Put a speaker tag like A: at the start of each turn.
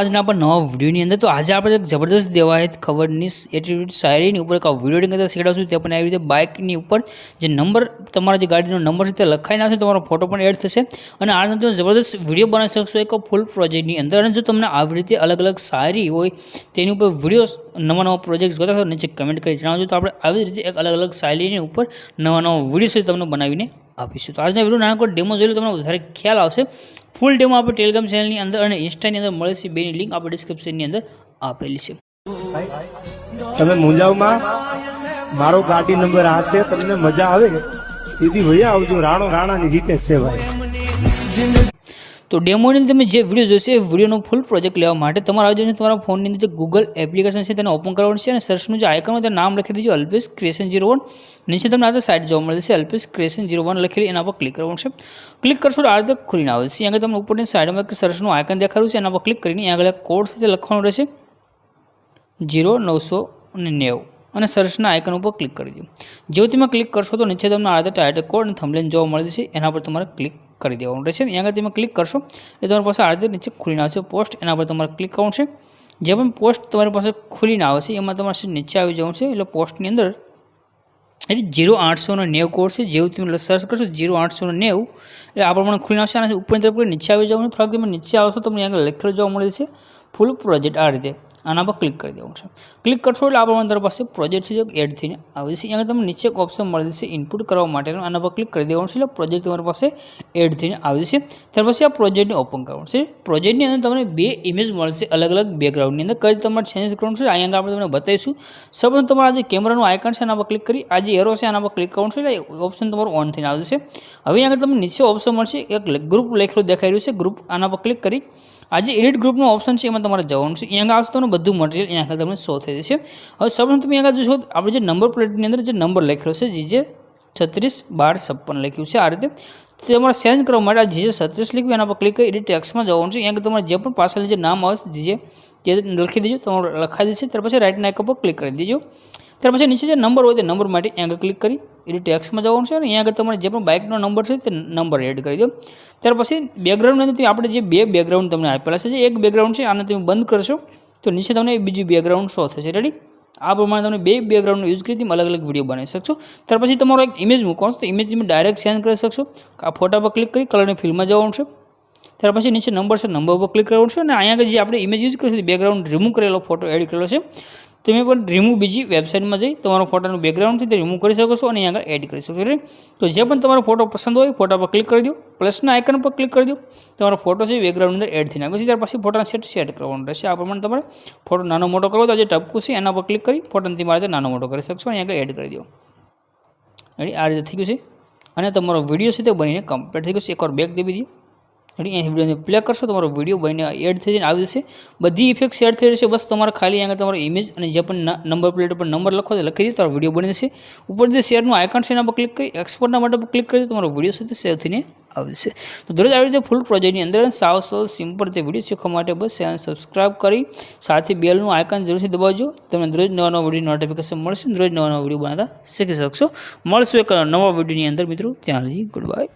A: આજના આપણે નવા વિડીયોની અંદર તો આજે આપણે એક જબરદસ્ત દેવાયત ખબરની એટ્રીબ્યુટ શાયરીની ઉપર એક વીડિયો અંદર કરતા શીખડાવશું તે પણ આવી રીતે બાઇકની ઉપર જે નંબર, તમારા જે ગાડીનો નંબર છે તે લખાઈ નાખશે, તમારો ફોટો પણ એડ થશે. અને આ તમે જબરદસ્ત વીડિયો બનાવી શકશો એક ફૂલ પ્રોજેક્ટની અંદર. અને જો તમને આવી રીતે અલગ અલગ શાયરી હોય, તેની ઉપર વીડિયો નવા નવા પ્રોજેક્ટ જોતા હોય નીચે કમેન્ટ કરી જણાવજો. તો આપણે આવી રીતે એક અલગ અલગ શાયરીની ઉપર નવા નવા વીડિયો તમને બનાવીને આપીશું. તો આજના વીડિયો નાનકડો ડેમો જોઈ લો, તમને વધારે ખ્યાલ આવશે. ફૂલ ડેમો આપણે ટેલિગ્રામ ચેનલની અંદર અને ઇન્સ્ટાની અંદર મળે છે. બેની લિંક આપણે ડિસ્ક્રિપ્શનની અંદર આપેલી છે.
B: તમે મુંજાવમાં મારો ગાડી નંબર આ છે, તમને મજા આવે? દીદી ભૈયા આવજો. રાણો રાણાની રીતે છે ભાઈ.
A: તો ડેમોની તમે જે વીડિયો જોશે, એ વિડીયોનો ફૂલ પ્રોજેક્ટ લેવા માટે તમારા આવી જઈને તમારા ફોનની અંદર જે ગૂગલ એપ્લિકેશન છે તેને ઓપન કરવાનું છે અને સર્ચનું જે આઇકન હોય નામ લખી દેજો અલ્પેશ ક્રિએશન જીરો વન નીચે તમને આ સાઇટ જોવા મળશે અલ્પેશ ક્રિએશન જીરો વન લખેલી એના પર ક્લિક કરવાનું છે. ક્લિક કરશો તો આ રીતે ખુલીને આવશે. અહીંયા તમને ઉપરની સાઈડમાં એક સર્ચનું આઇકન દેખાડ્યું છે, એના પર ક્લિક કરીને આગળ કોડ સાથે લખવાનું રહેશે. જીરો નવસો અને નેવું. અને સર્ચના આઇકન ઉપર ક્લિક કરી દો. જેવું તમે ક્લિક કરશો તો નીચે તમને આ ટાઇટલ કોડ અને થંબલેન જોવા મળે છે, એના પર તમારે ક્લિક કરી દેવાનું રહેશે. અહીંયા આગળ તમે ક્લિક કરશો, એ તમારી પાસે આ રીતે નીચે ખુલીને આવશે પોસ્ટ એના પર તમારે ક્લિક કરવું છે. જે પણ પોસ્ટ તમારી પાસે ખુલીને આવે છે એમાં તમારે નીચે આવી જવું છે. એટલે પોસ્ટની અંદર એટલે જીરો આઠસો નેવ કોડ છે. જેવું તમે સર્ચ કરશો જીરો આઠસો ને નેવું. એટલે આ પ્રમાણે ખુલીને આવશે. અને ઉપરની તરફ નીચે આવી જવાનું. થોડાક તમે નીચે આવશો, તમને આગળ લખેલું જોવા મળે છે. ફૂલ પ્રોજેક્ટ આ રીતે. આના પર ક્લિક કરી દેવાનું છે. ક્લિક કરશો એટલે આ અંદર પાસે પ્રોજેક્ટ છે જે એડ થઈને આવે છે અહીંયા તમને નીચે એક ઓપ્શન મળે છે ઇનપુટ કરવા માટેનું. આના પર ક્લિક કરી દેવાનું છે એટલે પ્રોજેક્ટ તમારી પાસે એડ થઈને આવે છે ત્યાર પછી આ પ્રોજેક્ટને ઓપન કરવાનું છે. પ્રોજેક્ટની અંદર તમને બે ઇમેજ મળશે અલગ અલગ બેકગ્રાઉન્ડની અંદર. કઈ તમારે ચેન્જ કરવાનું છે અહીંયા આપણે તમને બતાવીશું. સૌપ્રથમ તમારા જે કેમેરાનું આઇકન છે આના પર ક્લિક કરી. આ જે એરો છે આના પર ક્લિક કરવાનું છે એટલે ઓપ્શન તમારું ઓન થઈને આવે છે હવે આગળ તમને નીચે ઓપ્શન મળશે. એક ગ્રુપ લખેલું દેખાઈ રહ્યું છે. ગ્રુપ આના પર ક્લિક કરી. આ જે એડિટ ગ્રુપનો ઓપ્શન છે એમાં તમારે જવાનું છે. અહીંયા આવશે તમને બધું મટીરિયલ અહીંયા આગળ તમને શો થઈ જશે. હવે સૌપ્રથમ તમે અહીંયા આગળ જોશો, આપણે જે નંબર પ્લેટની અંદર જે નંબર લખેલો છે, જે છત્રીસ બાર છપ્પન લખ્યું છે, આ રીતે તમારે ચેન્જ કરવા માટે આ જે છત્રીસ લખ્યું એના પર ક્લિક કરી એડિટ ટેક્સમાં જવાનું છે. અહીંયા તમારે જે પણ પાછળ જે નામ આવે છે જે તે લખી દેજો, તમારું લખાઈ દેશે, ત્યાર પછી રાઇટ નાઇક પર ક્લિક કરી દેજો. ત્યાર પછી નીચે જે નંબર હોય તે નંબર માટે અહીંયા આગળ ક્લિક કરી એડિટ ટેક્સમાં જવાનું છે અને અહીંયા આગળ તમારે જે પણ બાઇકનો નંબર છે તે નંબર એડ કરી દો. ત્યાર પછી બેકગ્રાઉન્ડની અંદર આપણે જે બે બેકગ્રાઉન્ડ તમને આપેલા છે, જે એક બેકગ્રાઉન્ડ છે આને તમે બંધ કરશો. તો નીચે તમને બીજું બેકગ્રાઉન્ડ શો થશે. રેડી આ પ્રમાણે તમે બે બેકગ્રાઉન્ડનો યુઝ કરી તમે અલગ અલગ વીડિયો બનાવી શકશો. ત્યાર પછી તમારો એક ઇમેજ મૂકવાનો તો ઇમેજ તમે ડાયરેક્ટ સેન્ડ કરી શકશો. આ ફોટા પર ક્લિક કરી કલરની ફિલ્મમાં જવાનું છે. ત્યાર પછી નીચે નંબર છે નંબર પર ક્લિક કરવાનું છે અને અહીંયા જે આપણે ઇમેજ યુઝ કરીશું બેકગ્રાઉન્ડ રિમૂવ કરેલો ફોટો એડ કરેલો છે. તમે પણ રિમૂવ બીજી વેબસાઇટમાં જઈ તમારો ફોટાનું બેકગ્રાઉન્ડ છે તે રિમૂવ કરી શકો છો અને અહીંયા આગળ એડ કરી શકો છો તો જે પણ તમારો ફોટો પસંદ હોય ફોટા પર ક્લિક કરી દો પ્લસના આઇકન પર ક્લિક કરી દો. તમારો ફોટો છે બેકગ્રાઉન્ડ અંદર એડ થઈને નાખો છે ત્યાર પછી ફોટાના સેટ સેટ કરવાનો રહેશે. આ પ્રમાણે તમારે ફોટો નાનો મોટો કરવો તો જે ટપકું છે એના પર ક્લિક કરી ફોટાને તમારે રીતે નાનો મોટો કરી શકશો અને આગળ એડ કરી દો. આ રીતે થઈ ગયું છે. અને તમારો વીડિયો છે તે બનીને કમ્પ્લીટ થઈ ગયું છે. એકવાર બેક દેવી દો રેડી? અહીંથી વિડીયોને પ્લે કરશો, તમારો વીડિયો બનીને એડ થઈ જઈને આવી જશે. બધી ઇફેક્ટ્સ એડ થઈ જશે. બસ તમારે ખાલી અહીંયા તમારો ઇમેજ અને જે પણ નંબર પ્લેટ પર નંબર લખો તે લખી દે, તમારો વીડિયો બની જશે. ઉપર શેરનું આઇકન છે, એના પર ક્લિક કરી એક્સપોર્ટના માટે ક્લિક કરી તમારો વીડિયો સાથે શેર થઈને આવી જશે. તો દરરોજ આવી રીતે ફૂલ પ્રોજેક્ટની અંદર સાવ સાવ સિમ્પલ તે વીડિયો શીખવા માટે બસ ચેનલ સબસ્ક્રાઇબ કરી, સાથે બેલનું આઇકન જરૂરથી દબાવજો. તમને દરરોજ નવા નવા વીડિયો નોટિફિકેશન મળશે, દરરોજ નવા નવા વીડિયો બનાવતા શીખી શકશો. મળશું એક નવા વિડીયોની અંદર મિત્રો. ત્યાં સુધી ગુડ બાય